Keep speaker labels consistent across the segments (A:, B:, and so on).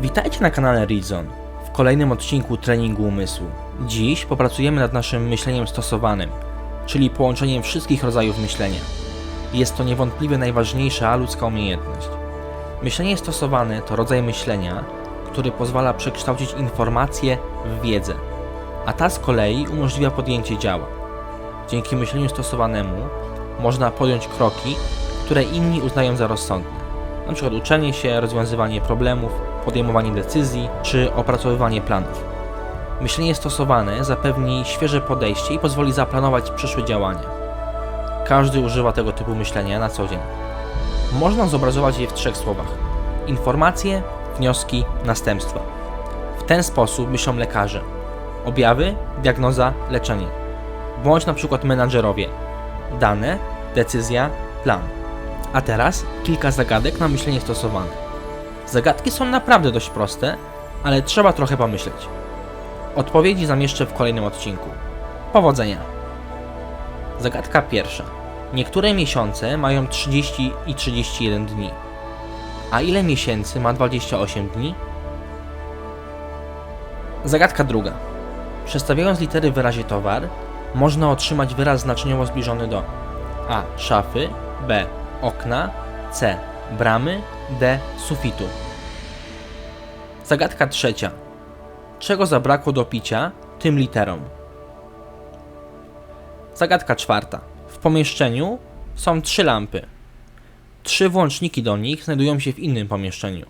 A: Witajcie na kanale Reason w kolejnym odcinku treningu umysłu. Dziś popracujemy nad naszym myśleniem stosowanym, czyli połączeniem wszystkich rodzajów myślenia. Jest to niewątpliwie najważniejsza ludzka umiejętność. Myślenie stosowane to rodzaj myślenia, który pozwala przekształcić informacje w wiedzę, a ta z kolei umożliwia podjęcie działa. Dzięki myśleniu stosowanemu można podjąć kroki, które inni uznają za rozsądne przykład uczenie się, rozwiązywanie problemów, podejmowanie decyzji czy opracowywanie planów. Myślenie stosowane zapewni świeże podejście i pozwoli zaplanować przyszłe działania. Każdy używa tego typu myślenia na co dzień. Można zobrazować je w trzech słowach: informacje, wnioski, następstwa. W ten sposób myślą lekarze. Objawy, diagnoza, leczenie. Bądź na przykład menadżerowie. Dane, decyzja, plan. A teraz kilka zagadek na myślenie stosowane. Zagadki są naprawdę dość proste, ale trzeba trochę pomyśleć. Odpowiedzi zamieszczę w kolejnym odcinku. Powodzenia! Zagadka pierwsza. Niektóre miesiące mają 30 i 31 dni. A ile miesięcy ma 28 dni? Zagadka druga. Przestawiając litery w wyrazie towar, można otrzymać wyraz znaczeniowo zbliżony do a. szafy, b. okna, c. bramy, d. sufitu. Zagadka trzecia. Czego zabrakło do picia tym literom? Zagadka czwarta. W pomieszczeniu są trzy lampy. Trzy włączniki do nich znajdują się w innym pomieszczeniu,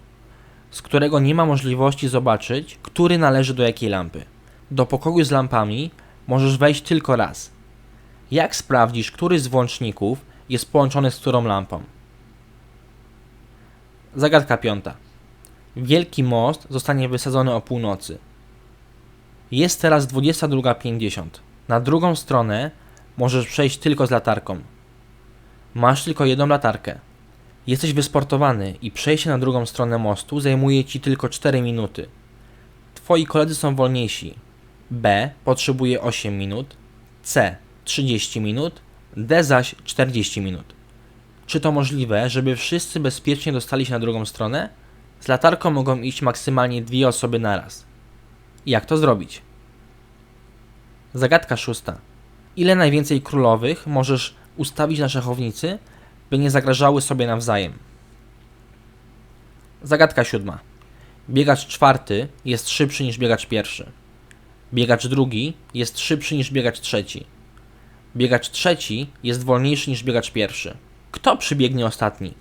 A: z którego nie ma możliwości zobaczyć, który należy do jakiej lampy. Do pokoju z lampami możesz wejść tylko raz. Jak sprawdzisz, który z włączników jest połączony z którą lampą? Zagadka piąta. Wielki most zostanie wysadzony o północy. Jest teraz 22.50. Na drugą stronę możesz przejść tylko z latarką. Masz tylko jedną latarkę. Jesteś wysportowany i przejście na drugą stronę mostu zajmuje ci tylko 4 minuty. Twoi koledzy są wolniejsi. B potrzebuje 8 minut, C 30 minut, D zaś 40 minut. Czy to możliwe, żeby wszyscy bezpiecznie dostali się na drugą stronę? Z latarką mogą iść maksymalnie dwie osoby naraz. Jak to zrobić? Zagadka szósta. Ile najwięcej królowych możesz ustawić na szachownicy, by nie zagrażały sobie nawzajem? Zagadka siódma. Biegacz czwarty jest szybszy niż biegacz pierwszy. Biegacz drugi jest szybszy niż biegacz trzeci. Biegacz trzeci jest wolniejszy niż biegacz pierwszy. Kto przybiegnie ostatni?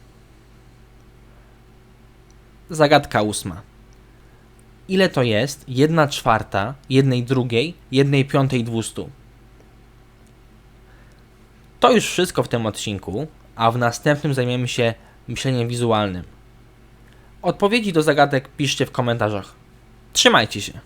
A: Zagadka ósma. Ile to jest jedna czwarta jednej drugiej, jednej piątej dwustu? To już wszystko w tym odcinku, a w następnym zajmiemy się myśleniem wizualnym. Odpowiedzi do zagadek piszcie w komentarzach. Trzymajcie się!